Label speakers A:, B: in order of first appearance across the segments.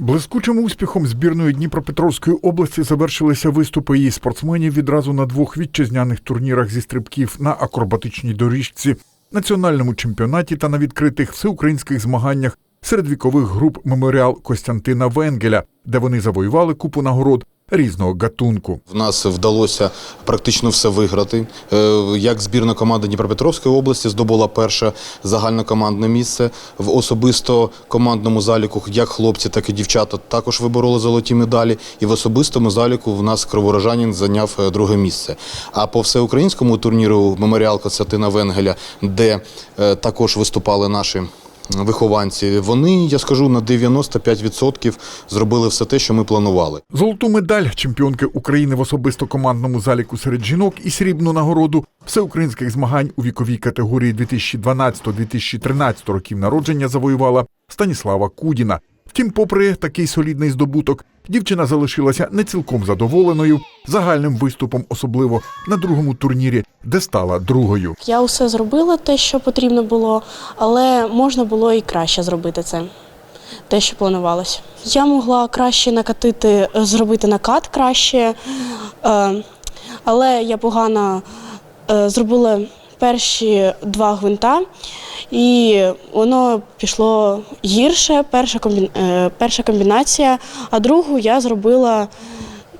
A: Блискучим успіхом збірної Дніпропетровської області завершилися виступи її спортсменів відразу на двох вітчизняних турнірах зі стрибків на акробатичній доріжці, національному чемпіонаті та на відкритих всеукраїнських змаганнях серед вікових груп меморіал Костянтина Венгеля, де вони завоювали купу нагород різного гатунку.
B: В нас вдалося практично все виграти. Е, Як збірна команда Дніпропетровської області здобула перше загальнокомандне місце в особисто командному заліку, як хлопці, так і дівчата також вибороли золоті медалі. І в особистому заліку в нас кроворожанин зайняв е, друге місце. А по всеукраїнському турніру Меморіал Константина Венгеля, де е, також виступали наші. Вихованці, вони, я скажу, на 95% зробили все те, що ми планували.
A: Золоту медаль чемпіонки України в особисто командному заліку серед жінок і срібну нагороду всеукраїнських змагань у віковій категорії 2012-2013 років народження завоювала Станіслава Кудіна. Втім, попри такий солідний здобуток, дівчина залишилася не цілком задоволеною загальним виступом, особливо на другому турнірі, де стала другою.
C: Я усе зробила те, що потрібно було, але можна було і краще зробити це. Те, що планувалося. Я могла краще накатити, зробити накат краще, е, але я погано е, зробила перші два гвинта, і воно пішло гірше. Перша, комбі... е, перша комбінація, а другу я зробила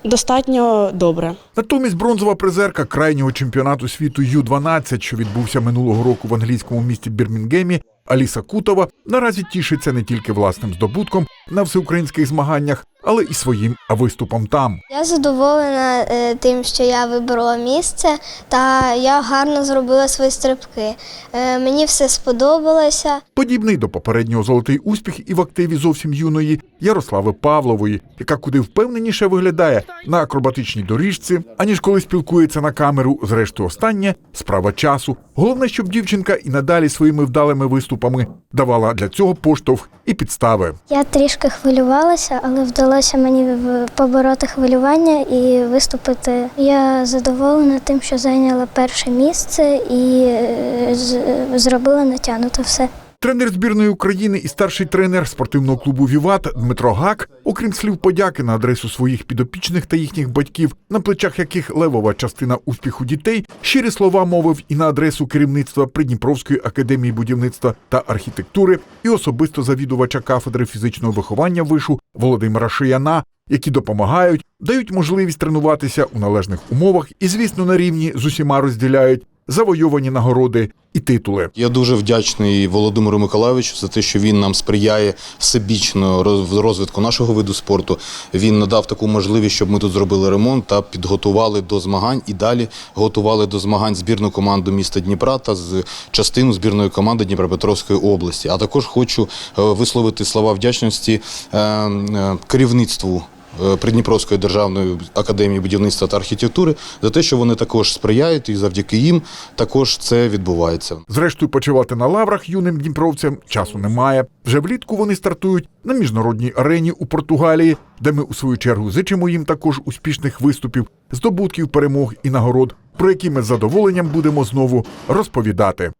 C: достатньо добре.
A: Натомість бронзова призерка крайнього чемпіонату світу Ю-12, що відбувся минулого року в англійському місті Бірмінгемі, Аліса Кутова наразі тішиться не тільки власним здобутком на всеукраїнських змаганнях, але і своїм виступом там.
D: Я задоволена е, тим, що я виборола місце, та я гарно зробила свої стрибки. Е, Мені все сподобалося.
A: Подібний до попереднього золотий успіх і в активі зовсім юної Ярослави Павлової, яка куди впевненіше виглядає на акробатичній доріжці, аніж коли спілкується на камеру. Зрештою, останнє справа часу. Головне, щоб дівчинка і надалі своїми вдалими виступами давала для цього поштовх і підстави.
D: Я трішки хвилювалася, але вдалося мені в- побороти хвилювання і виступити. Я задоволена тим, що зайняла перше місце і е, зробила натягнуто все.
A: Тренер збірної України і старший тренер спортивного клубу Віват Дмитро Гак, окрім слів подяки на адресу своїх підопічних та їхніх батьків, на плечах яких левова частина успіху дітей, щирі слова мовив і на адресу керівництва Придніпровської академії будівництва та архітектури, і особисто завідувача кафедри фізичного виховання вишу Володимира Шияна, які допомагають, дають можливість тренуватися у належних умовах і, звісно, на рівні з усіма розділяють завойовані нагороди і титули.
B: Я дуже вдячний Володимиру Миколайовичу за те, що він нам сприяє всебічно роз- розвитку нашого виду спорту. Він надав таку можливість, щоб ми тут зробили ремонт та підготували до змагань і далі готували до змагань збірну команду міста Дніпра та з частину збірної команди Дніпропетровської області. А також хочу е, висловити слова вдячності е, е, керівництву. Е, Придніпровської державної академії будівництва та архітектури за те, що вони також сприяють, і завдяки їм також це відбувається.
A: Зрештою, почивати на лаврах юним дніпровцям часу немає. Вже влітку вони стартують на міжнародній арені у Португалії, де ми у свою чергу зичимо їм також успішних виступів, здобутків, перемог і нагород, про які ми з задоволенням будемо знову розповідати.